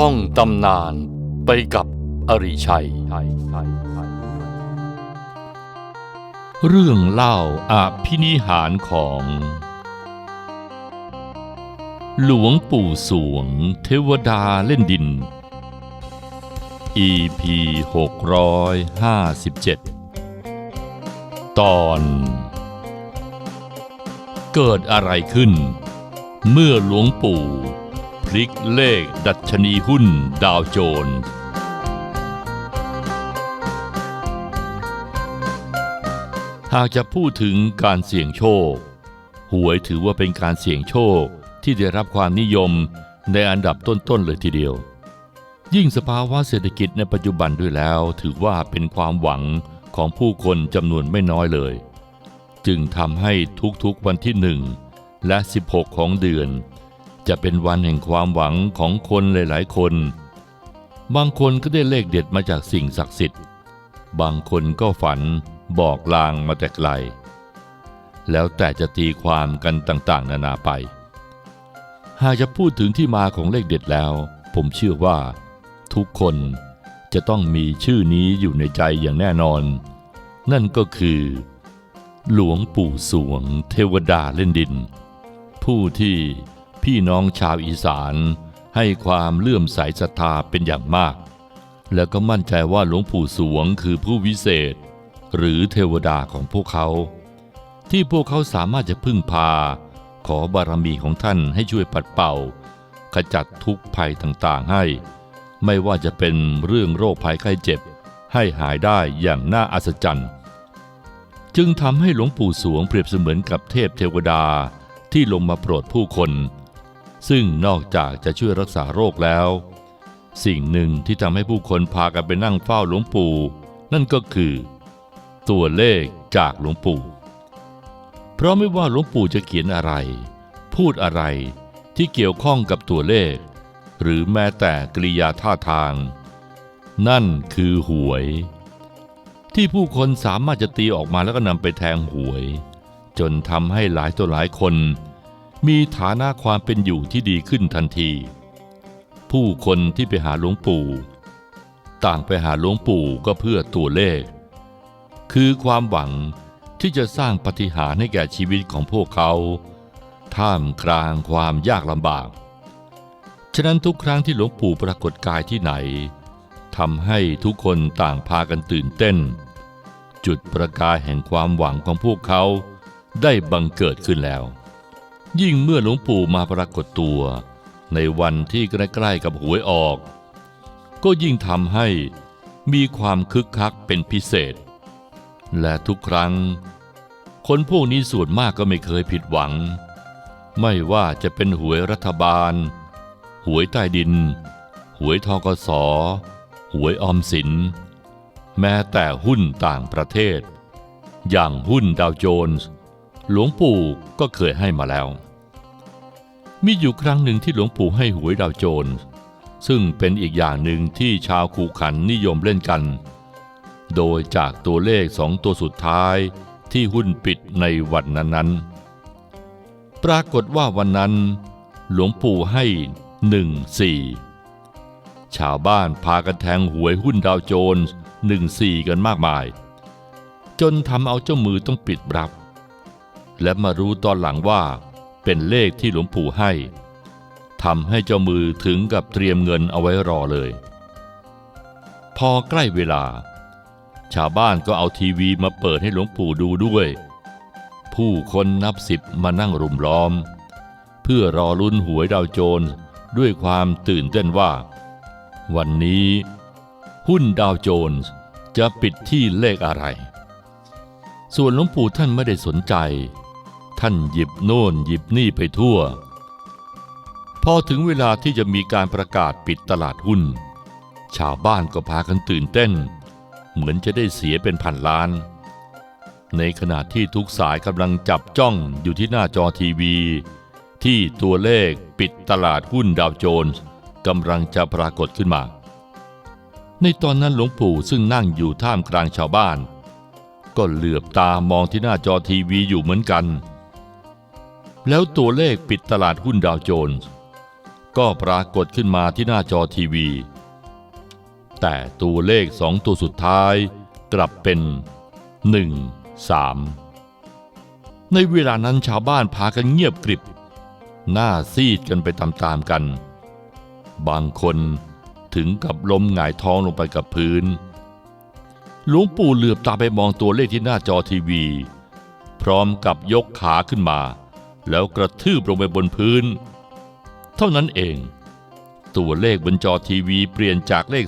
ท่องตำนานไปกับอริชัย เรื่องเล่าอาภินิหารของ หลวงปู่สวงเทวดาเล่นดิน EP 657 ตอน เกิดอะไรขึ้น เมื่อหลวงปู่ ลิกเลขดัชนีหุ้นดาวโจนส์หากจะพูดถึงการเสี่ยงโชค หวยถือว่าเป็นการเสี่ยงโชคที่ได้รับความนิยมในอันดับต้นๆเลยทีเดียว ยิ่งสภาวะเศรษฐกิจในปัจจุบันด้วยแล้ว ถือว่าเป็นความหวังของผู้คนจำนวนไม่น้อยเลย จึงทำให้ทุกๆวันที่หนึ่งและ 16 ของเดือน จะเป็นวันแห่งความหวังของคนหลาย ๆ คน บางคนก็ได้เลขเด็ดมาจากสิ่งศักดิ์สิทธิ์ บางคนก็ฝันบอกลางมาแต่ไกล แล้วแต่จะตีความกันต่าง ๆ นานาไป หากจะพูดถึงที่มาของเลขเด็ดแล้ว ผมเชื่อว่า ทุกคนจะต้องมีชื่อนี้อยู่ในใจอย่างแน่นอน นั่นก็คือ หลวงปู่สวงเทวดาเล่นดิน ผู้ที่ พี่น้องชาวอีสานให้ความเลื่อมใสศรัทธาเป็นอย่างมาก แล้วก็มั่นใจว่าหลวงปู่สวงคือผู้วิเศษ หรือเทวดาของพวกเขา ที่พวกเขาสามารถจะพึ่งพา ขอบารมีของท่านให้ช่วยปัดเป่า ขจัดทุกภัยต่างๆให้ ไม่ว่าจะเป็นเรื่องโรคภัยไข้เจ็บ ให้หายได้อย่างน่าอัศจรรย์จึงทำให้หลวงปู่สวงเปรียบเสมือนกับเทพเทวดาที่ลงมาโปรดผู้คน ซึ่งนอกจากจะช่วยรักษาโรคแล้ว สิ่งหนึ่งที่ทำให้ผู้คนพากันไปนั่งเฝ้าหลวงปู่ นั่นก็คือ ตัวเลขจากหลวงปู่ เพราะไม่ว่าหลวงปู่จะเขียนอะไร พูดอะไรที่เกี่ยวข้องกับตัวเลข หรือแม้แต่กริยาท่าทาง นั่นคือหวย ที่ผู้คนสามารถจะตีออกมาแล้วก็นำไปแทงหวย จนทำให้หลายตัวหลายคน มีฐานะความเป็นอยู่ที่ดีขึ้นทันที ผู้คนที่ไปหาหลวงปู่ ต่างไปหาหลวงปู่ก็เพื่อตัวเลข คือความหวังที่จะสร้างปฏิหารให้แก่ชีวิตของพวกเขา ท่ามกลางความยากลำบาก ฉะนั้นทุกครั้งที่หลวงปู่ปรากฏกายที่ไหนทำให้ทุกคนต่างพากันตื่นเต้น จุดประกายแห่งความหวังของพวกเขาได้บังเกิดขึ้นแล้ว ยิ่งเมื่อหลวงปู่มาปรากฏตัว ในวันที่ใกล้ๆกับหวยออก ก็ยิ่งทำให้มีความคึกคักเป็นพิเศษ และทุกครั้ง คนพวกนี้ส่วนมากก็ไม่เคยผิดหวัง ไม่ว่าจะเป็นหวยรัฐบาล หวยใต้ดิน หวยทกสหวยออมสิน แม้แต่หุ้นต่างประเทศ อย่างหุ้นดาวโจนส์ หลวงปู่ก็เคยให้มาแล้ว มีอยู่ครั้งหนึ่งที่หลวงปู่ให้หวยดาวโจนซึ่งเป็นอีกอย่างหนึ่งที่ชาวคูขันนิยมเล่นกัน โดยจากตัวเลขสองตัวสุดท้ายที่หุ้นปิดในวันนั้นๆ ปรากฏว่าวันนั้น หลวงปู่ให้หนึ่งสี่ชาวบ้านพากันแทงหวยหุ้นดาวโจนส์หนึ่งสี่กันมากมาย จนทำเอาเจ้ามือต้องปิดรับ และมารู้ตอนหลังว่า เป็นเลขที่หลวงปู่ให้ทำให้เจ้ามือถึงกับเตรียมเงินเอาไว้รอเลย พอใกล้เวลา ชาวบ้านก็เอาทีวีมาเปิดให้หลวงปู่ดูด้วย ผู้คนนับสิบมานั่งรุมล้อม เพื่อรอลุ้นหวยดาวโจนส์ด้วยความตื่นเต้นว่า วันนี้ หุ้นดาวโจนส์จะปิดที่เลขอะไร ส่วนหลวงปู่ท่านไม่ได้สนใจ ท่านหยิบโน่นหยิบนี่ไปทั่ว พอถึงเวลาที่จะมีการประกาศปิดตลาดหุ้น ชาวบ้านก็พากันตื่นเต้น เหมือนจะได้เสียเป็นพันล้าน ในขณะที่ทุกสายกำลังจับจ้องอยู่ที่หน้าจอทีวี ที่ตัวเลขปิดตลาดหุ้นดาวโจนส์กำลังจะปรากฏขึ้นมา ในตอนนั้นหลวงปู่ซึ่งนั่งอยู่ท่ามกลางชาวบ้าน ก็เหลือบตามองที่หน้าจอทีวีอยู่เหมือนกัน แล้วตัวเลขปิดตลาดหุ้นดาวโจนส์ก็ปรากฏขึ้นมาที่หน้าจอทีวี แต่ตัวเลขสองตัวสุดท้ายกลับเป็น 1 3 ในเวลานั้นชาวบ้านพากันเงียบกริบ หน้าซีดกันไปตามๆกัน บางคนถึงกับล้มหงายท้องลงไปกับพื้น หลวงปู่เหลือบตาไปมองตัวเลขที่หน้าจอทีวี พร้อมกับยกขาขึ้นมา แล้วกระทืบลงไปบนพื้น เท่านั้นเอง ตัวเลขบนจอทีวีเปลี่ยนจากเลข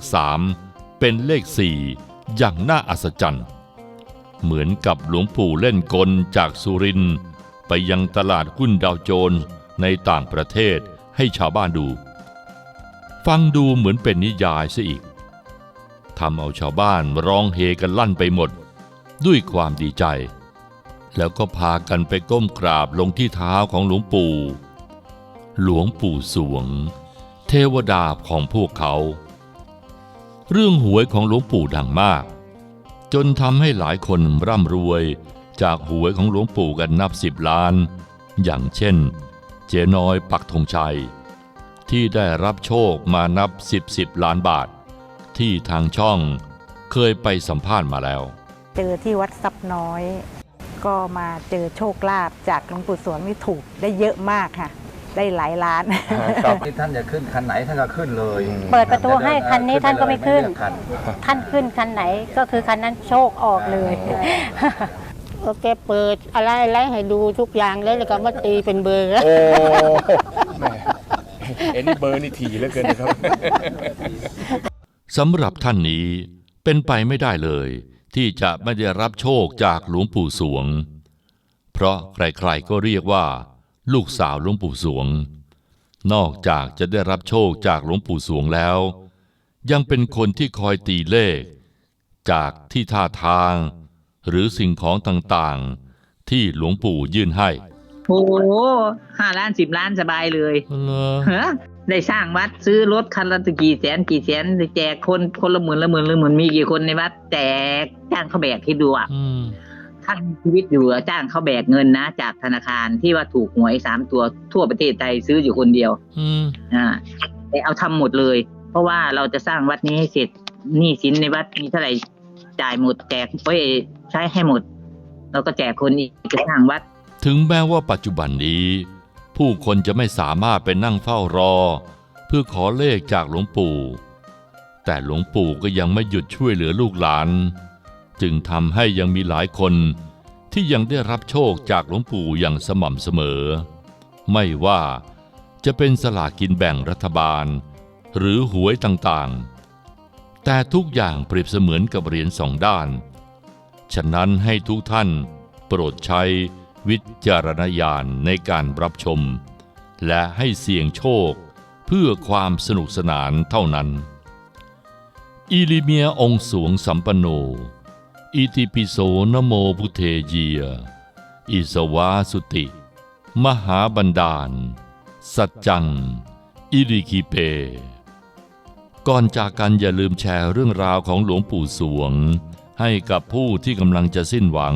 3 เป็นเลข 4 อย่างน่าอัศจรรย์ เหมือนกับหลวงปู่เล่นกลจากสุรินไปยังตลาดหุ้นดาวโจนส์ในต่างประเทศให้ชาวบ้านดู ฟังดูเหมือนเป็นนิยายซะอีกทำเอาชาวบ้านร้องเฮกันลั่นไปหมด ด้วยความดีใจ แล้วก็พากันไปก้มกราบลงที่เท้าของหลวงปู่ หลวงปู่สวง เทวดาของพวกเขา เรื่องหวยของหลวงปู่ดังมาก จนทำให้หลายคนร่ำรวยจากหวยของหลวงปู่กันนับสิบล้าน อย่างเช่น เจน้อยปักธงชัย ที่ได้รับโชคมานับสิบสิบล้านบาท ที่ทางช่องเคยไปสัมภาษณ์มาแล้ว เจอที่วัดซับน้อย ก็มาเจอโชคลาภจากหลวงปู่สวงนี่ถูกได้เยอะมากค่ะ ได้หลายล้าน ครับที่ท่านจะขึ้นคันไหนท่านก็ขึ้นเลยเปิดประตูให้คันนี้ท่านก็ไม่ขึ้นเลือกคันท่านขึ้นคันไหนก็คือคันนั้นโชคออกเลยโอเคเปิดอะไรอะไรให้ดูทุกอย่างเลยแล้วก็มาตีเป็นเบอร์โอ้แหม่เอ็นนี่เบอร์นี่ถี่เหลือเกินนะครับสำหรับท่านนี้เป็นไปไม่ได้เลย ที่จะไม่ได้รับโชคจากหลวงปู่สวง เพราะใครๆก็เรียกว่า ลูกสาวหลวงปู่สวง นอกจากจะได้รับโชคจากหลวงปู่สวงแล้ว ยังเป็นคนที่คอยตีเลข จากที่ท่าทาง หรือสิ่งของต่างๆ ที่หลวงปู่ยื่นให้ โอ้โหห้าล้านสิบล้านสบายเลยเหรอเฮ้อ ได้สร้างวัดซื้อรถคันละกี่แสนกี่แสนแจกคนคนละหมื่นละหมื่นละหมื่นมีกี่คนในวัดแจกจ้างเขาแบกให้ดูอะอืมท่านมีชีวิตอยู่อะจ้างเขาแบกเงินนะ จากธนาคารที่ว่าถูกหวยสามตัวทั่วประเทศไทยซื้ออยู่คนเดียว อืมอ่าแต่เอาทำหมดเลย เพราะว่าเราจะสร้างวัดนี้ให้เสร็จหนี้สินในวัดมีเท่าไหร่จ่ายหมดแจกไว้ใช้ให้หมดเราก็แจกคนอีกจะสร้างวัด ถึงแม้ว่าปัจจุบันนี้ ผู้คนจะไม่สามารถไปนั่งเฝ้ารอ เพื่อขอเลขจากหลวงปู่ แต่หลวงปู่ก็ยังไม่หยุดช่วยเหลือลูกหลาน จึงทำให้ยังมีหลายคนที่ยังได้รับโชคจากหลวงปู่อย่างสม่ำเสมอ ไม่ว่าจะเป็นสลากกินแบ่งรัฐบาล หรือหวยต่างๆ แต่ทุกอย่างเปรียบเสมือนกับเหรียญสองด้าน ฉะนั้นให้ทุกท่านโปรดใช้ วิจารณญาณในการรับชม และให้เสี่ยงโชคเพื่อความสนุกสนานเท่านั้น อิลิเมียองสวงสัมปโน อิติปิโสนโมพุเทเยีย อิสวาสุติ มหาบันดาล สัจจัง อิริคิเป ก่อนจากกันอย่าลืมแชร์เรื่องราวของหลวงปู่สวง ให้กับผู้ที่กำลังจะสิ้นหวัง